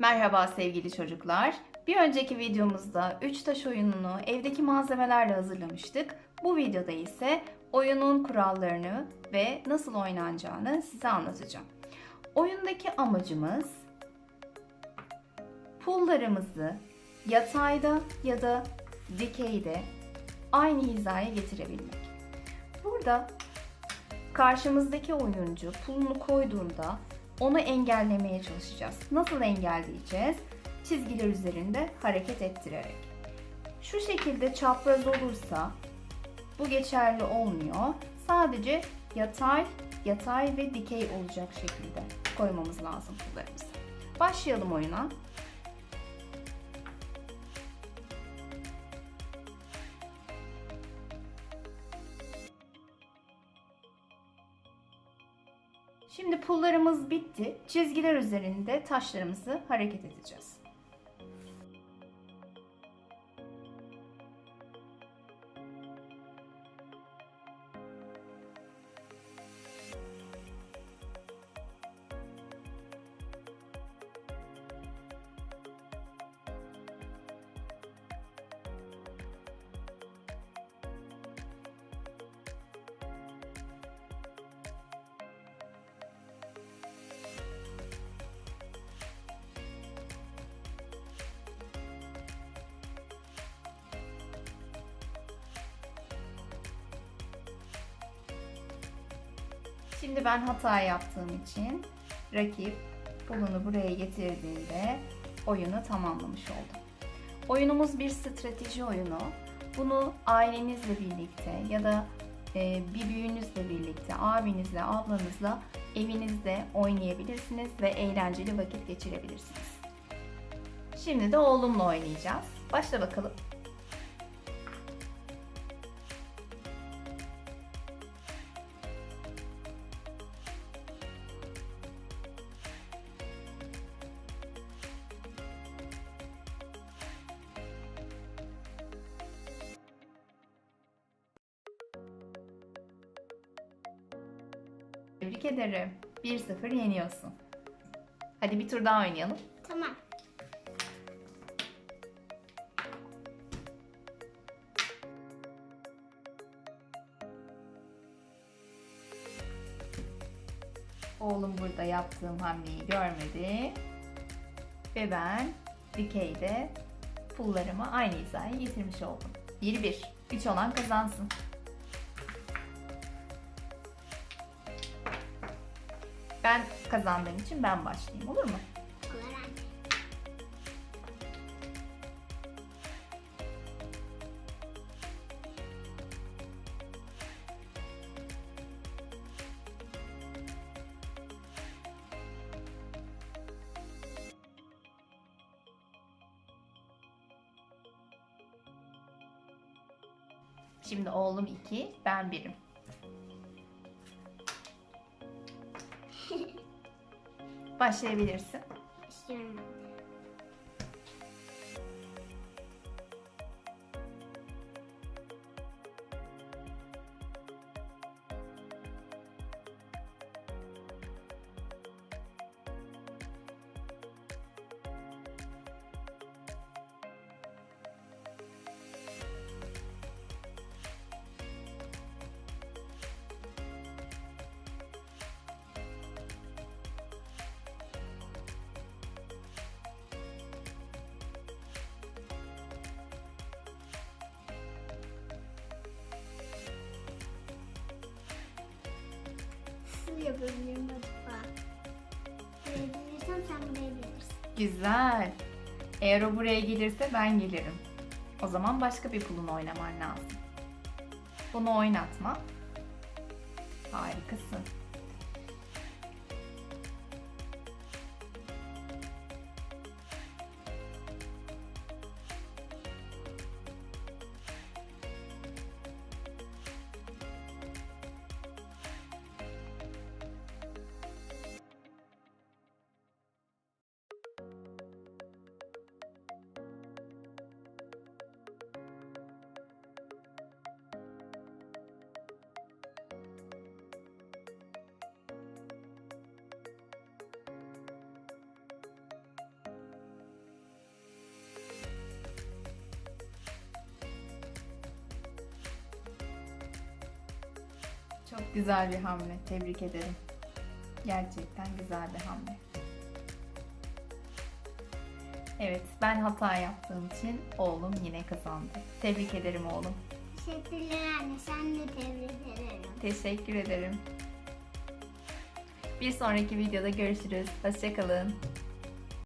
Merhaba sevgili çocuklar. Bir önceki videomuzda 3 taş oyununu evdeki malzemelerle hazırlamıştık. Bu videoda ise oyunun kurallarını ve nasıl oynanacağını size anlatacağım. Oyundaki amacımız pullarımızı yatayda ya da dikeyde aynı hizaya getirebilmek. Burada karşımızdaki oyuncu pulunu koyduğunda onu engellemeye çalışacağız. Nasıl engelleyeceğiz? Çizgiler üzerinde hareket ettirerek. Şu şekilde çapraz olursa bu geçerli olmuyor. Sadece yatay, yatay ve dikey olacak şekilde koymamız lazım pullarımızı. Başlayalım oyuna. Şimdi pullarımız bitti. Çizgiler üzerinde taşlarımızı hareket edeceğiz. Şimdi ben hata yaptığım için rakip pulunu buraya getirdiğinde oyunu tamamlamış oldum. Oyunumuz bir strateji oyunu. Bunu ailenizle birlikte ya da e, bir büyüğünüzle birlikte, abinizle, ablanızla evinizde oynayabilirsiniz ve eğlenceli vakit geçirebilirsiniz. Şimdi de oğlumla oynayacağız. Başla bakalım. Tebrik ederim. 1-0 yeniyorsun. Hadi bir tur daha oynayalım. Tamam. Oğlum burada yaptığım hamleyi görmedi. Ve ben dikeyde pullarımı aynı hizaya getirmiş oldum. 1-1. 3 olan kazansın. Ben kazandığım için ben başlayayım olur mu? Şimdi oğlum 2, ben 1'im. Başlayabilirsin. İstiyorum yapabilirim acaba? Sen buraya gelirsin. Güzel. Eğer o buraya gelirse ben gelirim. O zaman başka bir pulunu oynaman lazım. Bunu oynatma. Harikasın. Güzel bir hamle. Tebrik ederim. Gerçekten güzel bir hamle. Evet, ben hata yaptığım için oğlum yine kazandı. Tebrik ederim oğlum. Teşekkürler anne. Sen de tebrik ederim. Teşekkür ederim. Bir sonraki videoda görüşürüz. Hoşçakalın.